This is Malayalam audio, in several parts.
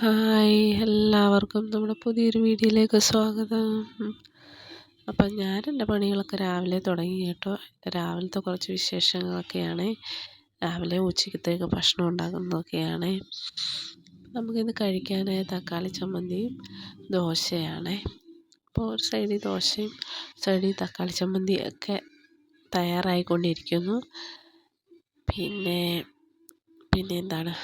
ഹായ് എല്ലാവർക്കും നമ്മുടെ പുതിയൊരു വീഡിയോയിലേക്ക് സ്വാഗതം. അപ്പം ഞാൻ എന്റെ പണികളൊക്കെ രാവിലെ തുടങ്ങി കേട്ടോ. രാവിലത്തെ കുറച്ച് വിശേഷങ്ങളൊക്കെയാണ്. രാവിലെ ഉച്ചക്കത്തേക്ക് ഭക്ഷണം ഉണ്ടാക്കുന്നതൊക്കെയാണ്. നമുക്കിന്ന് കഴിക്കാനായ തക്കാളി ചമ്മന്തിയും ദോശയാണ്. അപ്പോൾ ഒരു സൈഡിൽ ദോശയും സൈഡിൽ തക്കാളി ചമ്മന്തി ഒക്കെ തയ്യാറായിക്കൊണ്ടിരിക്കുന്നു. പിന്നെ പിന്നെ എന്താണ്?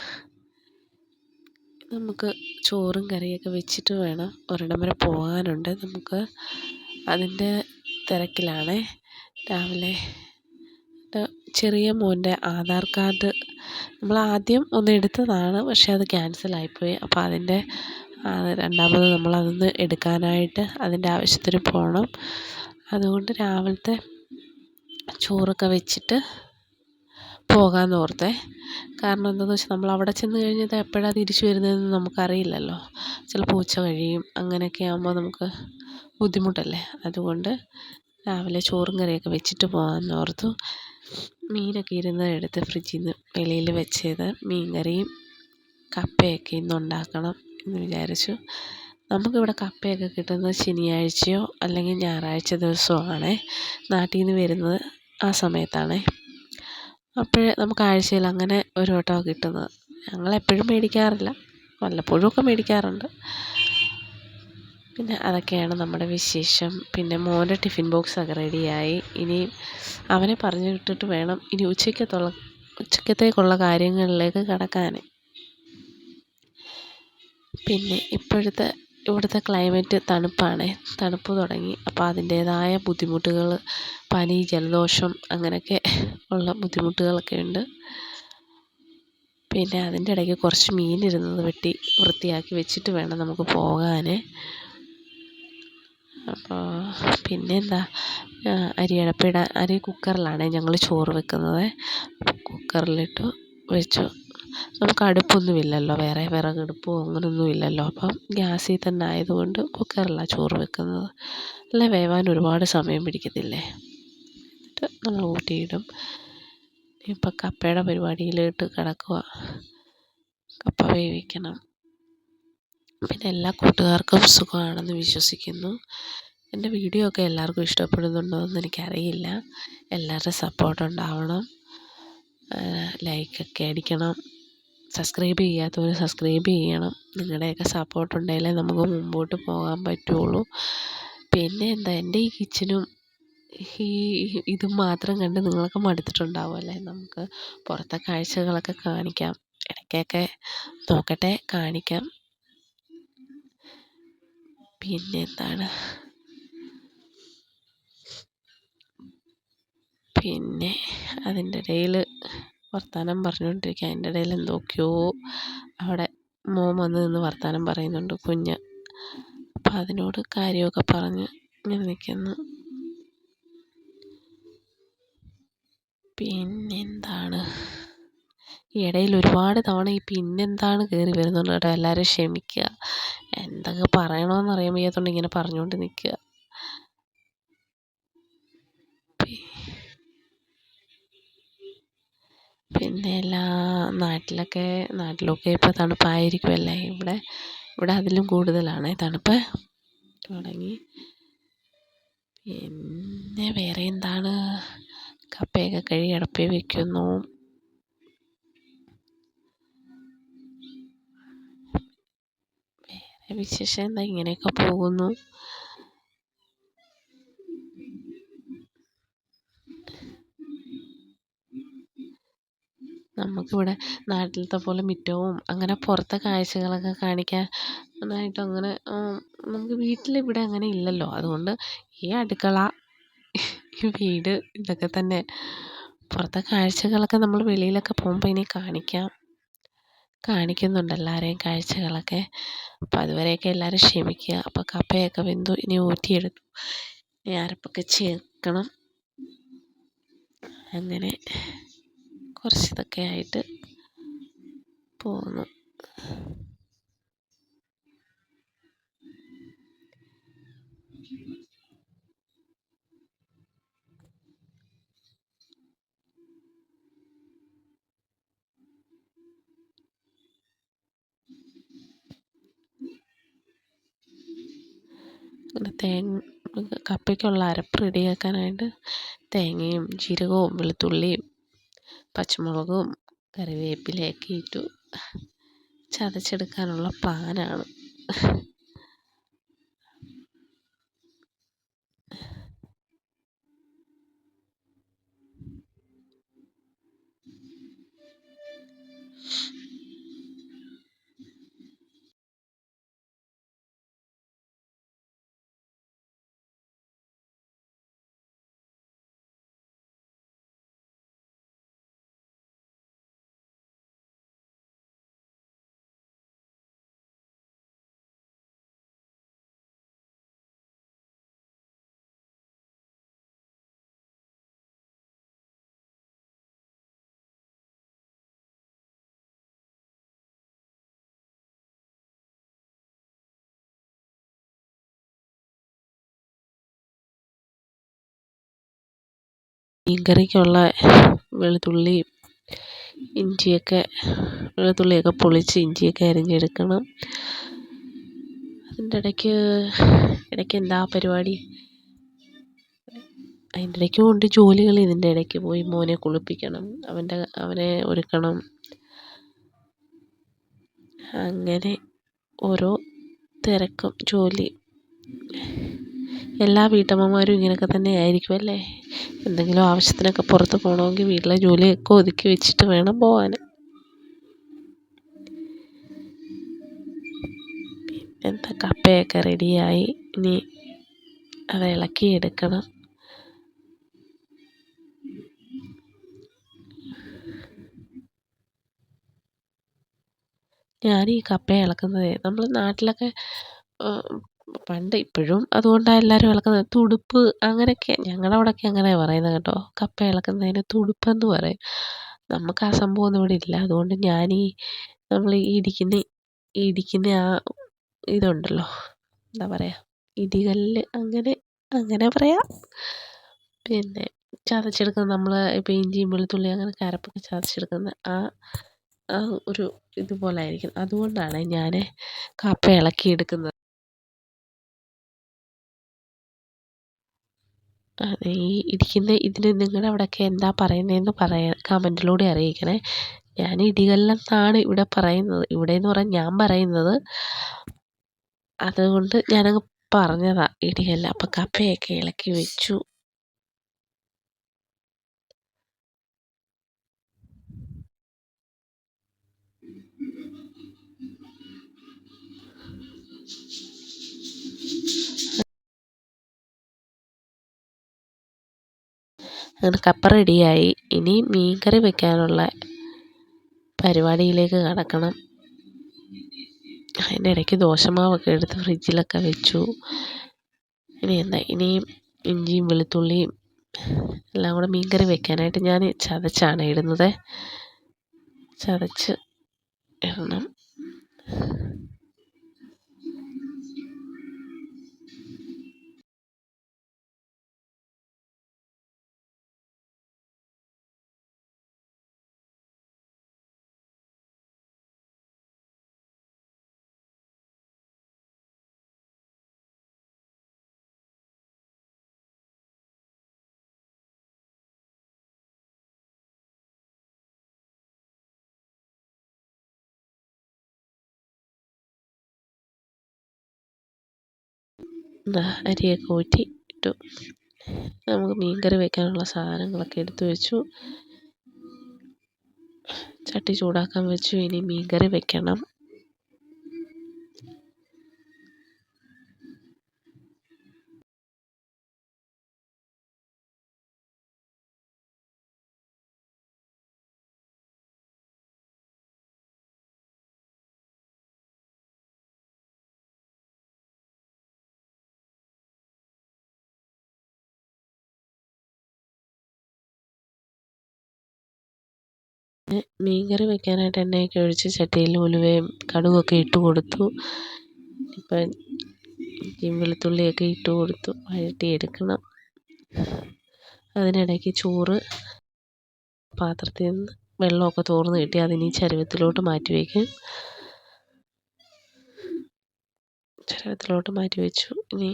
നമുക്ക് ചോറും കറിയൊക്കെ വെച്ചിട്ട് വേണം ഒരിടം വരെ പോകാനുണ്ട്. നമുക്ക് അതിന്റെ തിരക്കിലാണ്. രാവിലെ ചെറിയ മോന്റെ ആധാർ കാർഡ് നമ്മൾ ആദ്യം ഒന്ന് എടുത്തതാണ് പക്ഷേ അത് ക്യാൻസലായിപ്പോയി. അപ്പോൾ അതിന്റെ രണ്ടാമത് നമ്മളതൊന്ന് എടുക്കാനായിട്ട് അതിന്റെ ആവശ്യത്തിന് പോകണം. അതുകൊണ്ട് രാവിലത്തെ ചോറൊക്കെ വെച്ചിട്ട് പോകാമെന്ന് ഓർത്തേ. കാരണം എന്താണെന്ന് വെച്ചാൽ നമ്മൾ അവിടെ ചെന്ന് കഴിഞ്ഞാൽ എപ്പോഴാണ് തിരിച്ച് വരുന്നതെന്ന് നമുക്കറിയില്ലല്ലോ. ചിലപ്പോൾ ഉച്ച കഴിയും അങ്ങനെയൊക്കെ ആകുമ്പോൾ നമുക്ക് ബുദ്ധിമുട്ടല്ലേ? അതുകൊണ്ട് രാവിലെ ചോറും കറിയൊക്കെ വെച്ചിട്ട് പോകാമെന്ന് ഓർത്തു. മീനൊക്കെ ഇരുന്ന് എടുത്ത് ഫ്രിഡ്ജിൽ നിന്ന് വെളിയിൽ വെച്ചത്. മീൻ കറിയും കപ്പയൊക്കെ ഇന്ന് ഉണ്ടാക്കണം എന്ന് വിചാരിച്ചു. നമുക്കിവിടെ കപ്പയൊക്കെ കിട്ടുന്നത് ശനിയാഴ്ചയോ അല്ലെങ്കിൽ ഞായറാഴ്ച ദിവസമോ ആണേ. നാട്ടിൽ നിന്ന് വരുന്നത് ആ സമയത്താണേ. അപ്പോഴേ നമുക്ക് ആഴ്ചയിൽ അങ്ങനെ ഒരു വട്ടമാണ് കിട്ടുന്നത്. ഞങ്ങളെപ്പോഴും മേടിക്കാറില്ല. വല്ലപ്പോഴുമൊക്കെ മേടിക്കാറുണ്ട്. പിന്നെ അതൊക്കെയാണ് നമ്മുടെ വിശേഷം. പിന്നെ മോന്റെ ടിഫിൻ ബോക്സൊക്കെ റെഡിയായി. ഇനി അവനെ പറഞ്ഞു വിട്ടിട്ട് വേണം ഇനി ഉച്ചയ്ക്കത്തുള്ള ഉച്ചക്കത്തേക്കുള്ള കാര്യങ്ങളിലേക്ക് കടക്കാൻ പിന്നെ ഇപ്പോഴത്തെ ഇവിടുത്തെ ക്ലൈമറ്റ് തണുപ്പാണ്. തണുപ്പ് തുടങ്ങി. അപ്പോൾ അതിന്റേതായ ബുദ്ധിമുട്ടുകൾ പനി ജലദോഷം അങ്ങനെയൊക്കെ ഉള്ള ബുദ്ധിമുട്ടുകളൊക്കെ ഉണ്ട് പിന്നെ അതിന്റെ ഇടയ്ക്ക് കുറച്ച് മീനിരുന്നത് വെട്ടി വൃത്തിയാക്കി വെച്ചിട്ട് വേണം നമുക്ക് പോകാൻ അപ്പോൾ പിന്നെ എന്താ അരി അടപ്പിടാൻ അരി കുക്കറിലാണ് ഞങ്ങൾ ചോറ് വെക്കുന്നത്. കുക്കറിലിട്ടു വെച്ചു. നമുക്ക് അടുപ്പൊന്നുമില്ലല്ലോ വേറെ വിറകടുപ്പോ അങ്ങനൊന്നും ഇല്ലല്ലോ അപ്പം ഗ്യാസിൽ തന്നെ ആയതുകൊണ്ട് കുക്കറിലാണ് ചോറ് വെക്കുന്നത്. അല്ല വേവാൻ ഒരുപാട് സമയം പിടിക്കത്തില്ലേ? എന്നിട്ട് നമ്മൾ ഊറ്റിയിടും ഇപ്പം കപ്പയുടെ പരിപാടിയിലോട്ട് കിടക്കുക കപ്പ വേവിക്കണം. പിന്നെ എല്ലാ കൂട്ടുകാർക്കും സുഖമാണെന്ന് വിശ്വസിക്കുന്നു. എന്റെ വീഡിയോ ഒക്കെ എല്ലാവർക്കും ഇഷ്ടപ്പെടുന്നുണ്ടോ എന്ന് എനിക്കറിയില്ല. എല്ലാവരുടെ സപ്പോർട്ട് ഉണ്ടാവണം. ലൈക്കൊക്കെ അടിക്കണം. സബ്സ്ക്രൈബ് ചെയ്യാത്തവർ സബ്സ്ക്രൈബ് ചെയ്യണം. നിങ്ങളുടെയൊക്കെ സപ്പോർട്ട് ഉണ്ടെങ്കിലേ നമുക്ക് മുമ്പോട്ട് പോകാൻ പറ്റുള്ളൂ. പിന്നെ എന്താ എന്റെ ഈ കിച്ചനും ഈ ഇതും മാത്രം കണ്ട് നിങ്ങളൊക്കെ മടുത്തിട്ടുണ്ടാവും അല്ലേ? നമുക്ക് പുറത്തെ കാഴ്ചകളൊക്കെ കാണിക്കാം. ഇടയ്ക്കൊക്കെ നോക്കട്ടെ കാണിക്കാം. പിന്നെ എന്താണ്? പിന്നെ അതിന്റെ ഇടയിൽ വർത്തമാനം പറഞ്ഞുകൊണ്ടിരിക്കുക. അതിന്റെ ഇടയിൽ എന്തൊക്കെയോ അവിടെ മോൻ വന്ന് നിന്ന് വർത്തമാനം പറയുന്നുണ്ട്. കുഞ്ഞ്. അപ്പം അതിനോട് കാര്യമൊക്കെ പറഞ്ഞ് ഇങ്ങനെ നിൽക്കുന്നു. പിന്നെന്താണ്? ഇടയിൽ ഒരുപാട് തവണ ഈ പിന്നെന്താണ് കയറി വരുന്നുണ്ട് കേട്ടോ എല്ലാവരും ക്ഷമിക്കുക. എന്തൊക്കെ പറയണമെന്ന് അറിയാൻ വയ്യാത്തതുകൊണ്ട് ഇങ്ങനെ പറഞ്ഞുകൊണ്ട് നിൽക്കുക. പിന്നെ എല്ലാ നാട്ടിലൊക്കെ നാട്ടിലൊക്കെ ഇപ്പോൾ തണുപ്പായിരിക്കുമല്ലേ ഇവിടെ ഇവിടെ അതിലും കൂടുതലാണ്. തണുപ്പ് തുടങ്ങി. പിന്നെ വേറെ എന്താണ്? കപ്പയൊക്കെ കഴുകി അടപ്പിൽ വയ്ക്കുന്നു വിശേഷം എന്താ? ഇങ്ങനെയൊക്കെ പോകുന്നു. നമുക്കിവിടെ നാട്ടിലത്തെ പോലെ മിറ്റവും അങ്ങനെ പുറത്തെ കാഴ്ചകളൊക്കെ കാണിക്കാനായിട്ട് അങ്ങനെ നമുക്ക് വീട്ടിലിവിടെ അങ്ങനെ ഇല്ലല്ലോ. അതുകൊണ്ട് ഈ അടുക്കള വീട് ഇതൊക്കെ തന്നെ. പുറത്തെ കാഴ്ചകളൊക്കെ നമ്മൾ വെളിയിലൊക്കെ പോകുമ്പോൾ ഇനി കാണിക്കാം. കാണിക്കുന്നുണ്ട് എല്ലാവരെയും കാഴ്ചകളൊക്കെ. അപ്പം അതുവരെയൊക്കെ എല്ലാവരും ക്ഷമിക്കുക. അപ്പോൾ കപ്പയൊക്കെ വെന്തു ഇനി ഊറ്റിയെടുത്തു. ഇനി അരപ്പൊക്കെ ചേർക്കണം. അങ്ങനെ കുറച്ച് ഇതൊക്കെ ആയിട്ട് പോകുന്നു തേങ്ങ കപ്പയ്ക്കുള്ള അരപ്പ് റെഡിയാക്കാനായിട്ട് തേങ്ങയും ജീരകവും വെളുത്തുള്ളിയും പച്ചമുളകും കറിവേപ്പിലയൊക്കെ ഇട്ടു ചതച്ചെടുക്കാനുള്ള പ്ലാനാണ്. മീൻകറിക്കുള്ള വെളുത്തുള്ളി ഇഞ്ചിയൊക്കെ വെളുത്തുള്ളിയൊക്കെ പൊളിച്ച് ഇഞ്ചിയൊക്കെ അരിഞ്ഞെടുക്കണം. അതിന്റെ ഇടയ്ക്ക് ഇടയ്ക്ക് എന്താ പരിപാടി? അതിന്റെ ഇടയ്ക്കും ഉണ്ട് ജോലികൾ. ഇതിന്റെ ഇടയ്ക്ക് പോയി മോനെ കുളിപ്പിക്കണം. അവന്റെ അവനെ ഒരുക്കണം. അങ്ങനെ ഓരോ തിരക്കും ജോലി. എല്ലാ വീട്ടമ്മമാരും ഇങ്ങനെയൊക്കെ തന്നെ ആയിരിക്കും അല്ലേ? എന്തെങ്കിലും ആവശ്യത്തിനൊക്കെ പുറത്ത് പോകണമെങ്കിൽ വീട്ടിലെ ജോലിയൊക്കെ ഒതുക്കി വെച്ചിട്ട് വേണം പോകാൻ പിന്നെന്താ കപ്പയൊക്കെ റെഡിയായി. ഇനി അത് ഇളക്കിയെടുക്കണം. ഞാൻ ഈ കപ്പ ഇളക്കുന്നത് നമ്മൾ നാട്ടിലൊക്കെ പണ്ട് ഇപ്പോഴും അതുകൊണ്ടാണ് എല്ലാവരും ഇളക്കുന്നത്. തുടുപ്പ് അങ്ങനെയൊക്കെ ഞങ്ങളുടെ അവിടെയൊക്കെ അങ്ങനെയാണ് പറയുന്നത് കേട്ടോ. കപ്പ ഇളക്കുന്നതിന് തുടുപ്പെന്ന് പറയും. നമുക്ക് ആ സംഭവമൊന്നും ഇവിടെ ഇല്ല. അതുകൊണ്ട് ഈ നമ്മൾ ഈ ഇടിക്കുന്ന ഇടിക്കുന്ന ആ ഇതുണ്ടല്ലോ. എന്താ പറയുക ഇടികല്ല് അങ്ങനെ അങ്ങനെ പറയാം. പിന്നെ ചതച്ചെടുക്കുന്ന നമ്മൾ ഇപ്പോൾ ഇഞ്ചിയും വെളുത്തുള്ളി അങ്ങനെ കരപ്പൊക്കെ ചതച്ചെടുക്കുന്ന ആ ആ ഒരു ഇതുപോലായിരിക്കും അതുകൊണ്ടാണ് ഞാൻ കപ്പ ഇളക്കിയെടുക്കുന്നത്. ഈ ഇരിക്കുന്ന ഇതിന് നിങ്ങളുടെ അവിടെയൊക്കെ എന്താ പറയുന്നതെന്ന് പറയ കമന്റിലൂടെ അറിയിക്കണേ. ഞാൻ ഇടികല്ലെന്നാണ് ഇവിടെ പറയുന്നത്. ഇവിടെയെന്ന് പറഞ്ഞാൽ ഞാൻ പറയുന്നത് അതുകൊണ്ട് ഞാനങ്ങ് പറഞ്ഞതാണ് ഇടികല്ല്. അപ്പം കപ്പയൊക്കെ ഇളക്കി വെച്ചു. അങ്ങനെ കപ്പ റെഡിയായി. ഇനി മീൻ കറി വെക്കാനുള്ള പരിപാടിയിലേക്ക് കടക്കണം. അതിന്റെ ഇടയ്ക്ക് ദോശമാവൊക്കെ എടുത്ത് ഫ്രിഡ്ജിലൊക്കെ വെച്ചു. ഇനി എന്താ? ഇനിയും ഇഞ്ചിയും വെളുത്തുള്ളിയും എല്ലാം കൂടെ മീൻ കറി വെക്കാനായിട്ട് ഞാൻ ചതച്ചാണ് ഇടുന്നത്. ചതച്ച് ഇടണം. അരിയൊക്കെ ഊറ്റി ഇട്ടു. നമുക്ക് മീൻ കറി വെക്കാനുള്ള സാധനങ്ങളൊക്കെ എടുത്തു വെച്ചു. ചട്ടി ചൂടാക്കാൻ വെച്ചു. ഇനി മീൻ കറി വെക്കണം. മീൻ കറി വെക്കാനായിട്ട് എണ്ണയൊക്കെ ഒഴിച്ച് ചട്ടിയിൽ ഉലുവയും കടുകൊക്കെ ഇട്ട് കൊടുത്തു. ഇപ്പം വെളുത്തുള്ളിയൊക്കെ ഇട്ട് കൊടുത്തു. വഴറ്റിയെടുക്കണം. അതിനിടയ്ക്ക് ചോറ് പാത്രത്തിൽ നിന്ന് വെള്ളമൊക്കെ തോർന്ന് കിട്ടി. അതിനി ചരുവത്തിലോട്ട് മാറ്റി വയ്ക്കും. ചരുവത്തിലോട്ട് മാറ്റി വെച്ചു. ഇനി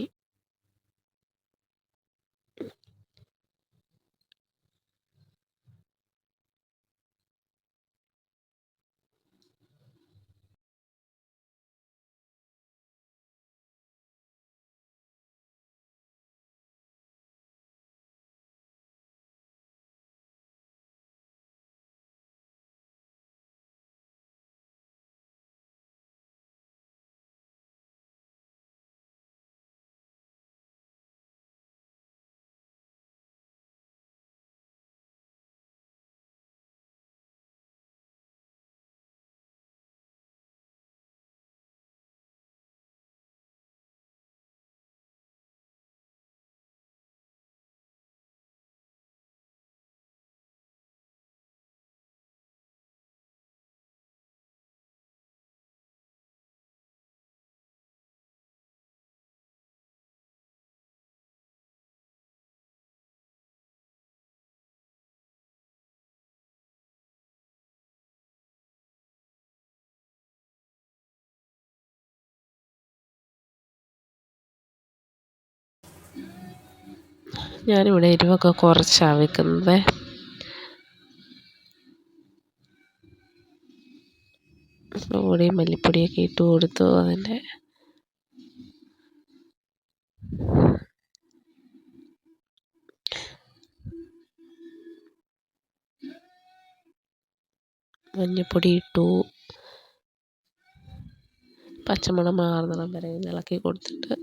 ഞാനിവിടെ എരിവൊക്കെ കുറച്ചാണ് വെക്കുന്നത്. പൊടിയും മല്ലിപ്പൊടിയൊക്കെ ഇട്ട് കൊടുത്തു അതിന്റെ. മഞ്ഞപ്പൊടി ഇട്ടു. പച്ചമണം മാറുന്നിടം വരെ ഇളക്കി കൊടുത്തിട്ട്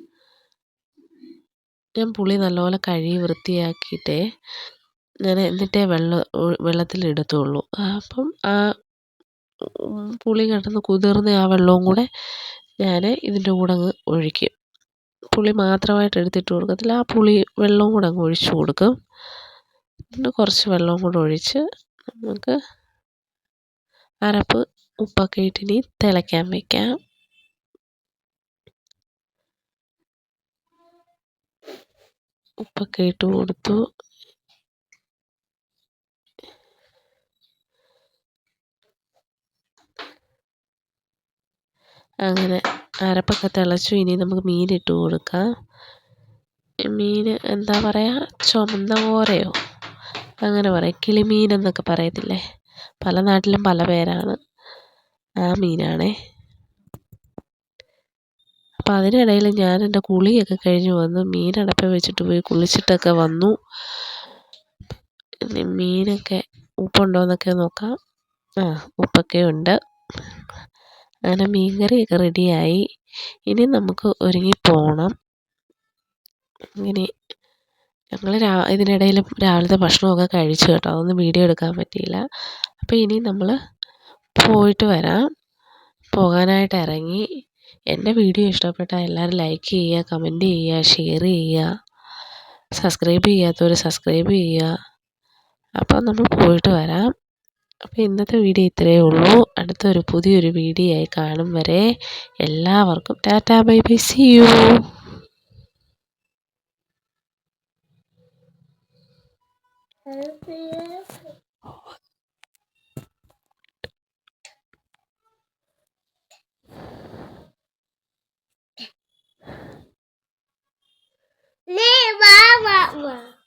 ഞാൻ പുളി നല്ലപോലെ കഴുകി വൃത്തിയാക്കിയിട്ടേ ഞാൻ എന്നിട്ടേ വെള്ളം വെള്ളത്തിലിടത്തുള്ളൂ അപ്പം ആ പുളി കിടന്ന് കുതിർന്ന ആ വെള്ളവും കൂടെ ഞാൻ ഇതിന്റെ കൂടെ അങ്ങ് ഒഴിക്കും. പുളി മാത്രമായിട്ട് എടുത്തിട്ട് കൊടുക്കത്തില്ല. ആ പുളി വെള്ളവും കൂടെ അങ്ങ് ഒഴിച്ചു കൊടുക്കും. പിന്നെ കുറച്ച് വെള്ളവും കൂടെ ഒഴിച്ച് നമുക്ക് അരപ്പ് ഉപ്പൊക്കെ ഇട്ടിനി തിളയ്ക്കാൻ വയ്ക്കാം ഉപ്പൊക്കെ ഇട്ട് കൊടുത്തു. അങ്ങനെ അരപ്പൊക്കെ തിളച്ചു. ഇനി നമുക്ക് മീനിട്ട് കൊടുക്കാം. മീൻ എന്താ പറയുക ചുമന്ന ഓരയോ അങ്ങനെ പറയും. കിളിമീൻ എന്നൊക്കെ പറയത്തില്ലേ? പല നാട്ടിലും പല പേരാണ്. ആ മീനാണേ. അപ്പം അതിനിടയിൽ ഞാൻ എന്റെ കുളിയൊക്കെ കഴിഞ്ഞ് വന്ന് മീൻ അടുപ്പിൽ വെച്ചിട്ട് പോയി കുളിച്ചിട്ടൊക്കെ വന്നു. മീനൊക്കെ ഉപ്പുണ്ടോ എന്നൊക്കെ നോക്കാം. ആ ഉപ്പൊക്കെ ഉണ്ട്. അങ്ങനെ മീൻകറിയൊക്കെ റെഡിയായി. ഇനി നമുക്ക് ഒരുങ്ങി പോകണം ഇങ്ങനെ ഞങ്ങൾ രാ ഇതിനിടയിൽ രാവിലത്തെ ഭക്ഷണമൊക്കെ കഴിച്ചു കേട്ടോ. അതൊന്നും വീഡിയോ എടുക്കാൻ പറ്റിയില്ല. അപ്പോൾ ഇനി നമ്മൾ പോയിട്ട് വരാം. പോകാനായിട്ട് ഇറങ്ങി. എന്റെ വീഡിയോ ഇഷ്ടപ്പെട്ടാൽ എല്ലാവരും ലൈക്ക് ചെയ്യുക കമന്റ് ചെയ്യുക ഷെയർ ചെയ്യുക സബ്സ്ക്രൈബ് ചെയ്യാത്തവർ സബ്സ്ക്രൈബ് ചെയ്യുക. അപ്പോൾ നമ്മൾ പോയിട്ട് വരാം. അപ്പോൾ ഇന്നത്തെ വീഡിയോ ഇത്രയേ ഉള്ളൂ. അടുത്തൊരു പുതിയൊരു വീഡിയോ ആയി കാണും വരെ എല്ലാവർക്കും tata bye bye see you Lima?